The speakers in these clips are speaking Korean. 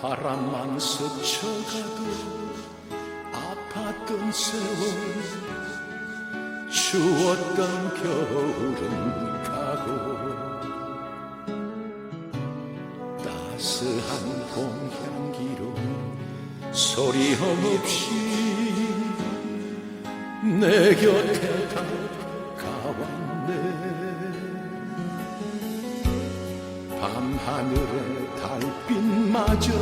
바람만 스쳐가도 아팠던 세월 추웠던 겨울은 가고 따스한 봄 향기로 소리 없이 내 곁에 다가왔네. 밤하늘의 달빛마저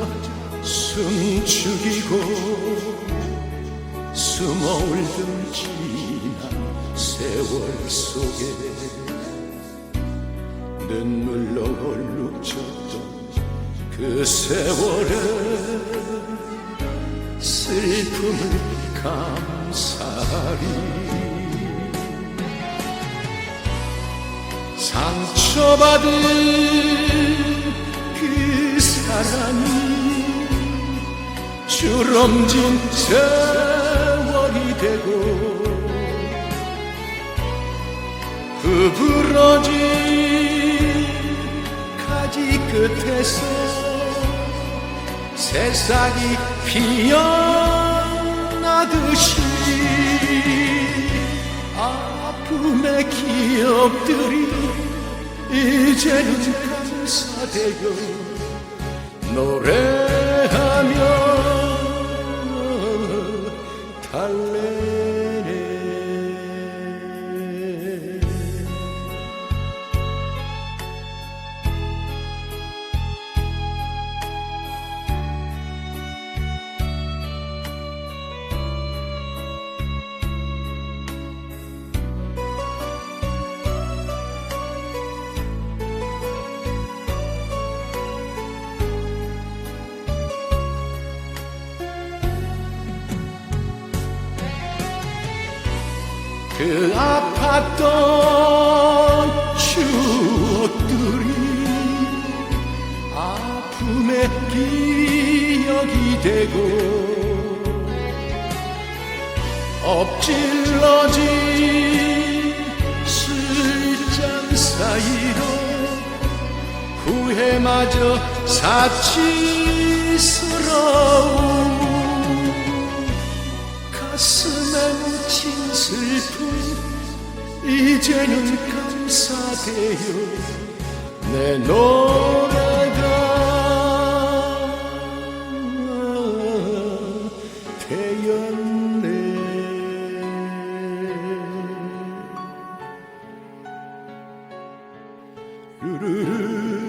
숨죽이고 숨어울던 지난 세월 속에 눈물로 얼룩졌던 그 세월의 슬픔을 감사리. 상처받은 그 사랑이 주름진 세월이 되고 그 부러진 가지 끝에서 새싹이 피어나듯이 아픔의 기억들이 이제는 감사되어 노래하며 달래 그 아팠던 추억들이 아픔의 기억이 되고 엎질러진 술잔 사이로 후회마저 사치스러운 가슴에 묻힌 이제는 감사되어 내 노래가 되었네. 루루루